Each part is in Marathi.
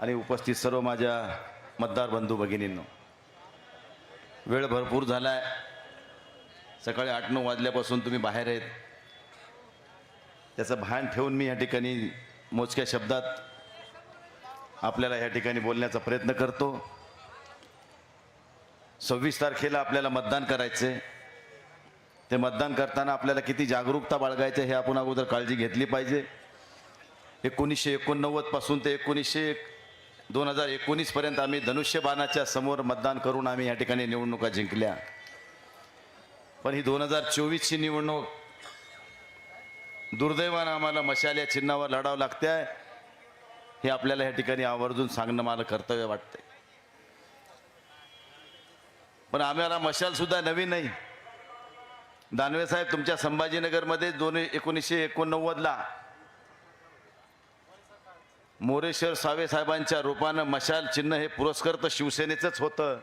आणि उपस्थित सर्व माझ्या मतदार बंधू भगिनींनो वेळ भरपूर झाला आहे सकाळी आठ नऊ वाजल्यापासून तुम्ही बाहेर आहेत. त्याचं भान ठेवून मी या ठिकाणी मोजक्या शब्दात आपल्याला या ठिकाणी बोलण्याचा प्रयत्न करतो. सव्वीस तारखेला आपल्याला मतदान करायचे ते मतदान करताना आपल्याला किती जागरूकता बाळगायचं हे आपण अगोदर काळजी घेतली पाहिजे. एकोणीसशे एकोणनव्वदपासून ते एकोणीसशे एक दोन हजार एकोणीसपर्यंत आम्ही धनुष्यबाणाच्या समोर मतदान करून आम्ही या ठिकाणी निवडणुका जिंकल्या. पण ही दोन हजार चोवीसची निवडणूक दुर्दैवानं आम्हाला मशाल या चिन्हावर लढावं लागते आहे हे आपल्याला या ठिकाणी आवर्जून सांगणं मला कर्तव्य वाटतंय. पण आम्हाला मशालसुद्धा नवीन नाही. दानवे साहेब तुमच्या संभाजीनगरमध्ये दोन एकोणीसशे एकोणनव्वदला मोरेश्वर सावे साहेबांच्या रूपानं मशाल चिन्ह हे पुरस्कार तर शिवसेनेचंच होतं.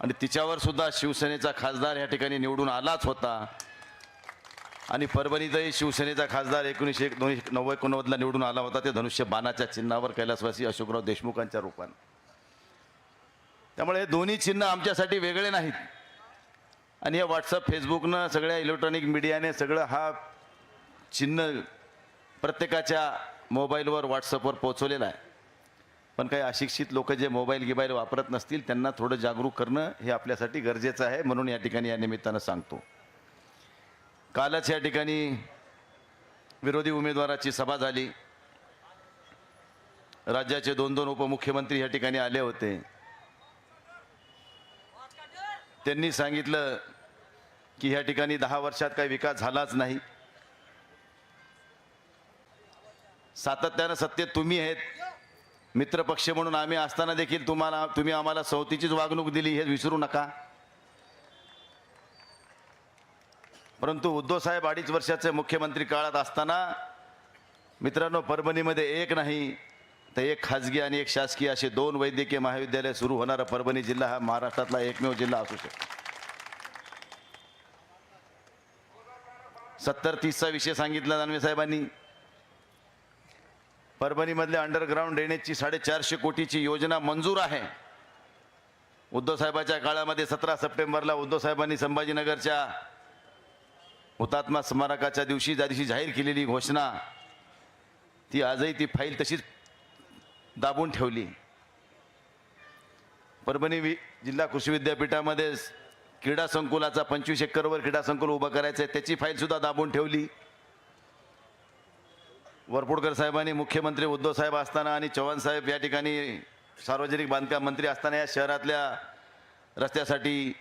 आणि तिच्यावर सुद्धा शिवसेनेचा खासदार या ठिकाणी निवडून आलाच होता. आणि परभणीतही शिवसेनेचा खासदार एकोणीसशे दोन नव्वद एकोणनव्वदला निवडून आला होता. ते धनुष्य बाणाच्या चिन्हावर कैलासवासी अशोकराव देशमुखांच्या रूपानं. त्यामुळे हे दोन्ही चिन्ह आमच्यासाठी वेगळे नाहीत. आणि या व्हॉट्सअप फेसबुकनं सगळ्या इलेक्ट्रॉनिक मीडियाने सगळं हा चिन्ह प्रत्येकाच्या मोबाईलवर व्हॉट्सअपवर पोहोचवलेला आहे. पण काही अशिक्षित लोक जे मोबाईल गिबाईल वापरत नसतील त्यांना थोडं जागरूक करणं हे आपल्यासाठी गरजेचं आहे म्हणून या ठिकाणी या निमित्तानं सांगतो. कालच या ठिकाणी विरोधी उमेदवाराची सभा झाली. राज्याचे दोन दोन उपमुख्यमंत्री या ठिकाणी आले होते. त्यांनी सांगितलं की ह्या ठिकाणी दहा वर्षात काही विकास झालाच नाही. सातत्यानं सत्तेत तुम्ही आहेत. मित्रपक्ष म्हणून आम्ही असताना देखील तुम्हाला तुम्ही आम्हाला सवतीचीच वागणूक दिली हे विसरू नका. परंतु उद्धव साहेब अडीच वर्षाचे मुख्यमंत्री काळात असताना मित्रांनो परभणीमध्ये एक नाही तर एक खाजगी आणि एक शासकीय असे दोन वैद्यकीय महाविद्यालय सुरू होणारा परभणी जिल्हा हा महाराष्ट्रातला एकमेव जिल्हा असू शकतो. सत्तर तीसचा विषय सांगितला दानवे साहेबांनी. परभणीमधल्या अंडरग्राऊंड ड्रेनेजची साडेचारशे कोटीची योजना मंजूर आहे. उद्धवसाहेबाच्या काळामध्ये सतरा सप्टेंबरला उद्धवसाहेबांनी संभाजीनगरच्या हुतात्मा स्मारकाच्या दिवशी ज्या दिवशी जाहीर केलेली घोषणा ती आजही ती फाईल तशीच दाबून ठेवली. परभणी वि जिल्हा कृषी विद्यापीठामध्ये क्रीडा संकुलाचा पंचवीस एकरवर क्रीडा संकुल उभं करायचं आहे त्याची फाईलसुद्धा दाबून ठेवली. वरपुडकर साहेबांनी मुख्यमंत्री उद्धव साहेब असताना आणि चव्हाण साहेब या ठिकाणी सार्वजनिक बांधकाम मंत्री असताना या शहरातल्या रस्त्यासाठी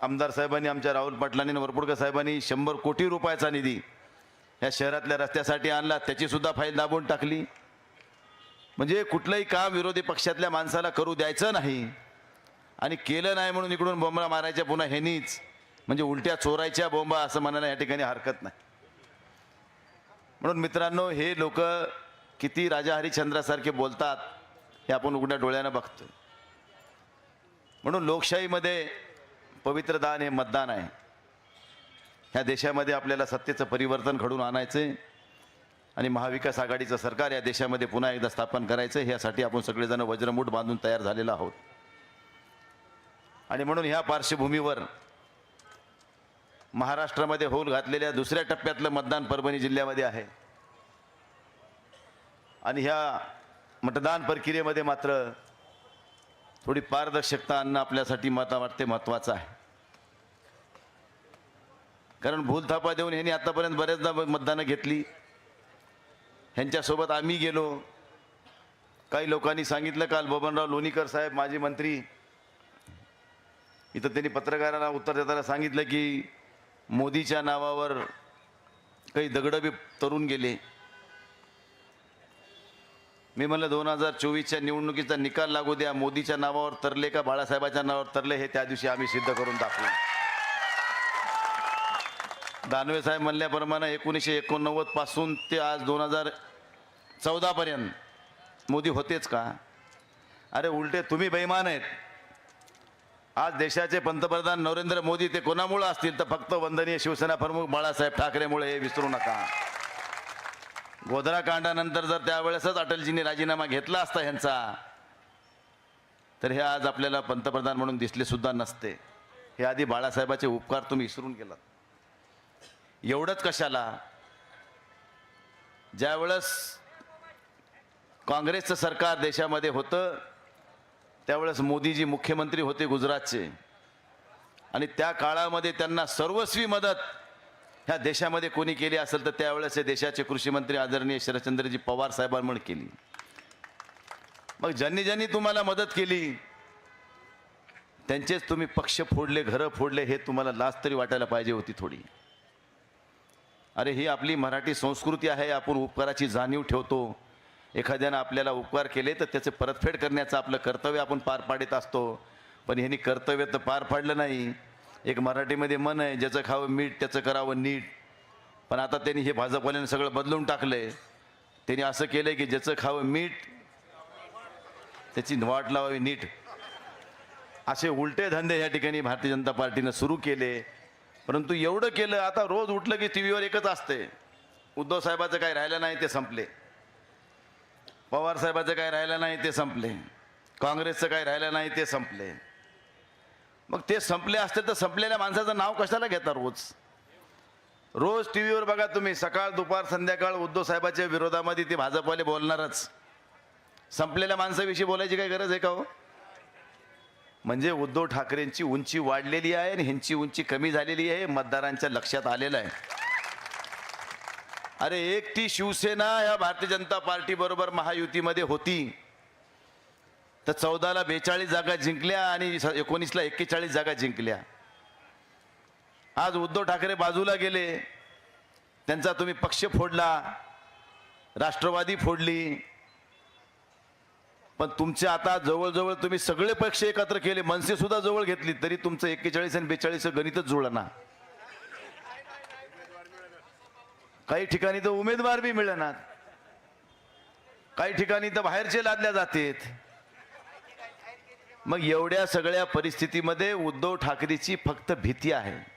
आमदार साहेबांनी आमच्या राहुल पाटलांनी आणि वरपुडकर साहेबांनी शंभर कोटी रुपयाचा निधी या शहरातल्या रस्त्यासाठी आणला. त्याचीसुद्धा फाईल दाबून टाकली. म्हणजे कुठलंही काम विरोधी पक्षातल्या माणसाला करू द्यायचं नाही आणि केलं नाही म्हणून इकडून बोंबा मारायच्या पुन्हा ह्यांनीच म्हणजे उलट्या चोरायच्या बोंबा असं म्हणायला या ठिकाणी हरकत नाही. म्हणून मित्रांनो हे लोक किती राजा हरिश्चंद्रासारखे बोलतात हे आपण उघड्या डोळ्यानं बघतो. म्हणून लोकशाहीमध्ये पवित्र दान हे मतदान आहे. ह्या देशामध्ये आपल्याला सत्तेचं परिवर्तन घडून आणायचं आहे आणि महाविकास आघाडीचं सरकार या देशामध्ये पुन्हा एकदा स्थापन करायचं ह्यासाठी यासाठी आपण सगळेजण वज्रमूठ बांधून तयार झालेलो आहोत. आणि म्हणून ह्या पार्श्वभूमीवर महाराष्ट्रामध्ये होल घातलेल्या दुसऱ्या टप्प्यातलं मतदान परभणी जिल्ह्यामध्ये आहे. आणि ह्या मतदान प्रक्रियेमध्ये मात्र थोडी पारदर्शकता आणणं आपल्यासाठी मला वाटते महत्त्वाचं आहे. कारण भूलथापा देऊन ह्यांनी आतापर्यंत बऱ्याचदा मतदानं घेतली. ह्यांच्यासोबत आम्ही गेलो. काही लोकांनी सांगितलं काल बबनराव लोणीकर साहेब माजी मंत्री. इथं त्यांनी पत्रकारांना उत्तर देताना सांगितलं की मोदीच्या नावावर काही दगडं बी तरून गेले. मी म्हणलं दोन हजार चोवीसच्या निवडणुकीचा निकाल लागू द्या. मोदीच्या नावावर तरले का बाळासाहेबाच्या नावावर तरले हे त्या दिवशी आम्ही सिद्ध करून दाखवू दानवे साहेब म्हणल्याप्रमाणे एकोणीसशे एकोणनव्वदपासून ते आज दोन हजार चौदापर्यंत मोदी होतेच का? अरे उलटे तुम्ही बेमान आहेत. आज देशाचे पंतप्रधान नरेंद्र मोदी ते कोणामुळे असतील? तर फक्त वंदनीय शिवसेना प्रमुख बाळासाहेब ठाकरेमुळे हे विसरू नका. गोधरा कांडानंतर जर त्यावेळेसच अटलजींनी राजीनामा घेतला असता ह्यांचा तर हे आज आपल्याला पंतप्रधान म्हणून दिसले सुद्धा नसते. हे आधी बाळासाहेबाचे उपकार तुम्ही विसरून गेलात. एवढंच कशाला? ज्यावेळेस काँग्रेसचं सरकार देशामध्ये होतं त्यावेळेस मोदीजी मुख्यमंत्री होते गुजरातचे. आणि त्या काळामध्ये त्यांना सर्वस्वी मदत ह्या देशामध्ये कोणी केली असेल तर त्यावेळेस हे देशाचे कृषीमंत्री आदरणीय शरदचंद्रजी पवार साहेबांमुळे केली. मग ज्यांनी ज्यांनी तुम्हाला मदत केली त्यांचेच तुम्ही पक्ष फोडले घरं फोडले हे तुम्हाला लाज तरी वाटायला पाहिजे होती थोडी. अरे ही आपली मराठी संस्कृती आहे आपण उपकाराची जाणीव ठेवतो. एखाद्यानं आपल्याला उपकार केले तर त्याचे परतफेड करण्याचं आपलं कर्तव्य आपण पार पाडित असतो. पण ह्यांनी कर्तव्य तर पार पाडलं नाही. एक मराठीमध्ये मन आहे ज्याचं खावं मीठ त्याचं करावं नीट. पण आता त्यांनी हे भाजपवाल्यानं सगळं बदलून टाकलंय. त्यांनी असं केलंय की ज्याचं खावं मीठ त्याची वाट लावावी नीट. असे उलटे धंदे या ठिकाणी भारतीय जनता पार्टीनं सुरू केले. परंतु एवढं केलं आता रोज उठलं की टी व्हीवर एकच असते उद्धव साहेबाचं काही राहिलं नाही ते संपले. पवार साहेबाचं काय राहिलं नाही ते संपले. काँग्रेसचं काय राहिलं नाही ते संपले. मग ते संपले असते तर संपलेल्या माणसाचं नाव कशाला घेता रोज? रोज टी व्हीवर बघा तुम्ही सकाळ दुपार संध्याकाळ उद्धव साहेबाच्या विरोधामध्ये ते भाजपवाले बोलणारच. संपलेल्या माणसाविषयी बोलायची काही गरज आहे का हो? म्हणजे उद्धव ठाकरेंची उंची वाढलेली आहे आणि ह्यांची उंची कमी झालेली आहे मतदारांच्या लक्षात आलेलं आहे. अरे एकटी शिवसेना या भारतीय जनता पार्टी बरोबर महायुतीमध्ये होती. तर चौदाला बेचाळीस जागा जिंकल्या आणि एकोणीसला एक्केचाळीस जागा जिंकल्या. आज उद्धव ठाकरे बाजूला गेले. त्यांचा तुम्ही पक्ष फोडला. राष्ट्रवादी फोडली. पण तुमचे आता जवळजवळ तुम्ही सगळे पक्ष एकत्र केले. मनसेसुद्धा जवळ घेतली. तरी तुमचं एक्केचाळीस आणि बेचाळीस गणितच जुळणार काही ठिकाणी तर उमेदवार बी मिळणार. काही ठिकाणी तर बाहेरचे लादल्या जातात. मग एवढ्या सगळ्या परिस्थितीमध्ये उद्धव ठाकरेची फक्त भीती आहे.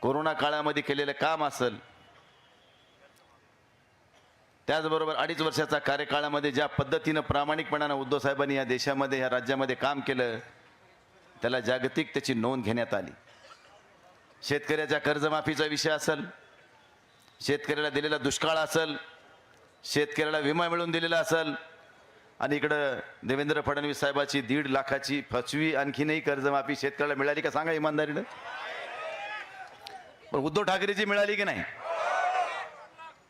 कोरोना काळामध्ये केलेलं काम असेल. त्याचबरोबर अडीच वर्षाचा कार्यकाळामध्ये ज्या पद्धतीनं प्रामाणिकपणानं उद्धव साहेबांनी या देशामध्ये या राज्यामध्ये काम केलं त्याला जागतिक त्याची नोंद घेण्यात आली. शेतकऱ्याच्या कर्जमाफीचा विषय असेल शेतकऱ्याला दिलेला दुष्काळ असेल शेतकऱ्याला विमा मिळवून दिलेला असेल आणि इकडं देवेंद्र फडणवीस साहेबाची दीड लाखाची फसवी आणखीनही कर्जमाफी शेतकऱ्याला मिळाली का सांगा इमानदारीनं? पण उद्धव ठाकरेची मिळाली की नाही?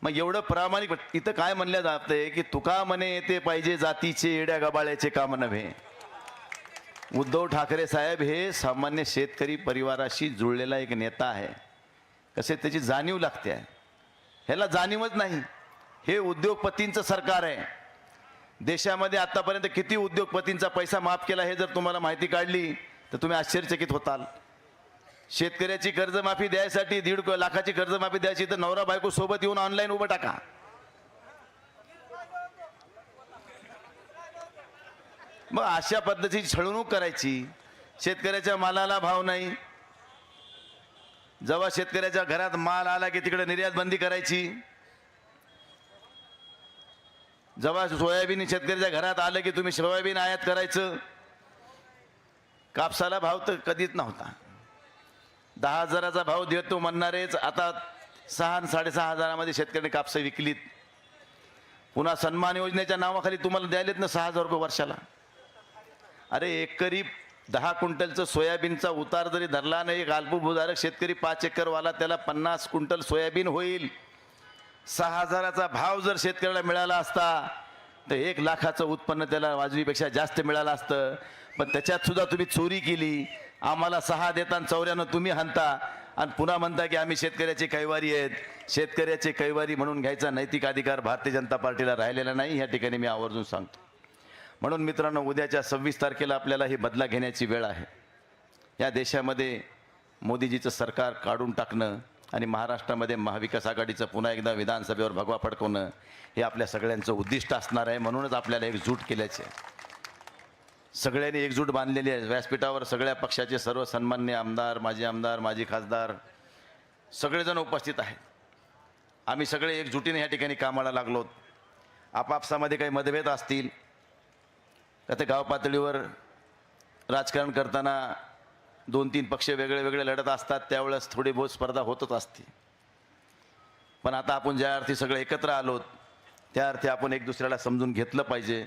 मग एवढं प्रामाणिक इथं काय म्हणलं जातंय की तुका म्हणे येते पाहिजे जातीचे येड्या गबाळ्याचे काम नव्हे. उद्धव ठाकरे साहेब हे सामान्य शेतकरी परिवाराशी जुळलेला एक नेता आहे. कसे त्याची जाणीव लागते आहे. ह्याला जाणीवच नाही. हे उद्योगपतींचं सरकार आहे. देशामध्ये आत्तापर्यंत किती उद्योगपतींचा पैसा माफ केला हे जर तुम्हाला माहिती काढली तर तुम्ही आश्चर्यचकित होताल. शेतकऱ्याची कर्जमाफी द्यायसाठी दीड लाखाची कर्जमाफी द्यायची तर नवरा बायको सोबत येऊन ऑनलाईन उभं टाका. मग अशा पद्धतीची छळवणूक करायची. शेतकऱ्याच्या मालाला भाव नाही. जेव्हा शेतकऱ्याच्या घरात माल आला की तिकडे निर्यात बंदी करायची? जेव्हा सोयाबीन शेतकऱ्याच्या घरात आलं की तुम्ही सोयाबीन आयात करायचं? कापसाला भाव तर कधीच नव्हता. दहा हजाराचा भाव देतो म्हणणारेच आता सहा आणि साडेसहा हजारामध्ये शेतकऱ्यांनी कापसं विकलीत. पुन्हा सन्मान योजनेच्या नावाखाली तुम्हाला द्यायलेत ना सहा हजार रुपये वर्षाला? अरे एकरी दहा क्विंटलचं सोयाबीनचा उतार जरी धरला नाही एक शेतकरी पाच एकरवाला त्याला पन्नास क्विंटल सोयाबीन होईल. सहा हजाराचा भाव जर शेतकऱ्याला मिळाला असता तर एक लाखाचं उत्पन्न त्याला वाजवीपेक्षा जास्त मिळालं असतं. पण त्याच्यात सुद्धा तुम्ही चोरी केली. आम्हाला सहा देताना चौऱ्यानं तुम्ही हाणता. आणि पुन्हा म्हणता की आम्ही शेतकऱ्याचे कैवारी आहेत. शेतकऱ्याचे कैवारी म्हणून घ्यायचा नैतिक अधिकार भारतीय जनता पार्टीला राहिलेला नाही. ह्या ठिकाणी मी आवर्जून सांगतो. म्हणून मित्रांनो उद्याच्या सव्वीस तारखेला आपल्याला ही बदला घेण्याची वेळ आहे. या देशामध्ये मोदीजीचं सरकार काढून टाकणं आणि महाराष्ट्रामध्ये महाविकास आघाडीचं पुन्हा एकदा विधानसभेवर भगवा फडकवणं हे आपल्या सगळ्यांचं उद्दिष्ट असणार आहे. म्हणूनच आपल्याला एकजूट केल्याचे सगळ्यांनी एकजूट बांधलेली आहे. व्यासपीठावर सगळ्या पक्षाचे सर्व सन्मान्य आमदार माजी आमदार माजी खासदार सगळेजण उपस्थित आहेत. आम्ही सगळे एकजुटीने या ठिकाणी कामाला लागलोत आपापसामध्ये काही मतभेद असतील का ते गाव पातळीवर राजकारण करताना दोन तीन पक्ष वेगळे वेगळे लढत असतात त्यावेळेस थोडी बहुत स्पर्धा होतच असते. पण आता आपण ज्या अर्थी सगळे एकत्र आलोत त्या अर्थी आपण एक दुसऱ्याला समजून घेतलं पाहिजे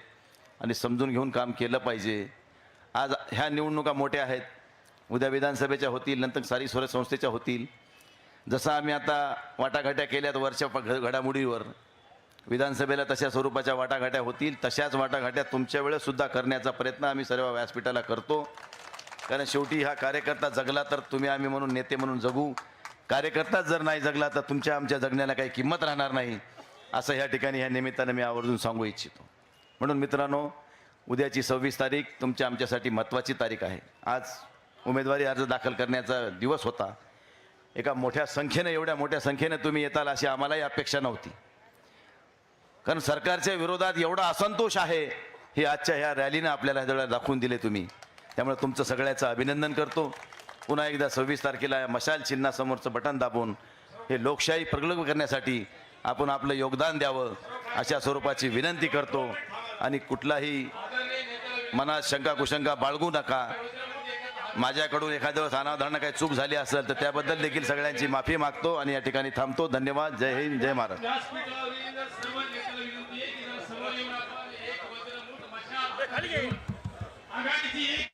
आणि समजून घेऊन काम केलं पाहिजे. आज ह्या निवडणुका मोठ्या आहेत. उद्या विधानसभेच्या होतील नंतर सारी स्वरसंस्थेच्या होतील. जसं आम्ही आता वाटाघाट्या केल्यात वरच्या घ- घडामोडीवर विधानसभेला तशा स्वरूपाच्या वाटाघाट्या होतील तशाच वाटाघाट्या तुमच्या वेळेसुद्धा करण्याचा प्रयत्न आम्ही सर्व व्यासपीठाला करतो. कारण शेवटी हा कार्यकर्ता जगला तर तुम्ही आम्ही म्हणून नेते म्हणून जगू. कार्यकर्ताच जर नाही जगला तर तुमच्या आमच्या जगण्याला काही किंमत राहणार नाही. असं ह्या ठिकाणी ह्या निमित्तानं मी आवर्जून सांगू इच्छितो. म्हणून मित्रांनो उद्याची सव्वीस तारीख तुमच्या आमच्यासाठी महत्त्वाची तारीख आहे. आज उमेदवारी अर्ज दाखल करण्याचा दिवस होता. एका मोठ्या संख्येनं एवढ्या मोठ्या संख्येनं तुम्ही येताल अशी आम्हालाही अपेक्षा नव्हती. कारण सरकारच्या विरोधात एवढा असंतोष आहे हे आजच्या ह्या रॅलीनं आपल्याला ह्यावेळेला दाखवून दिले तुम्ही. त्यामुळे तुमचं सगळ्याचं अभिनंदन करतो. पुन्हा एकदा सव्वीस तारखेला या मशाल चिन्हासमोरचं बटन दाबून हे लोकशाही प्रगल्भ करण्यासाठी आपण आपलं योगदान द्यावं अशा स्वरूपाची विनंती करतो. आणि कुठलाही मनात शंका कुशंका बाळगू नका. माझ्याकडून एखाद्या वेळेस अनावधानं काही चूक झाली असेल तर त्याबद्दल देखील सगळ्यांची माफी मागतो आणि या ठिकाणी थांबतो. धन्यवाद. जय हिंद. जय महाराज ninguém. HDTX.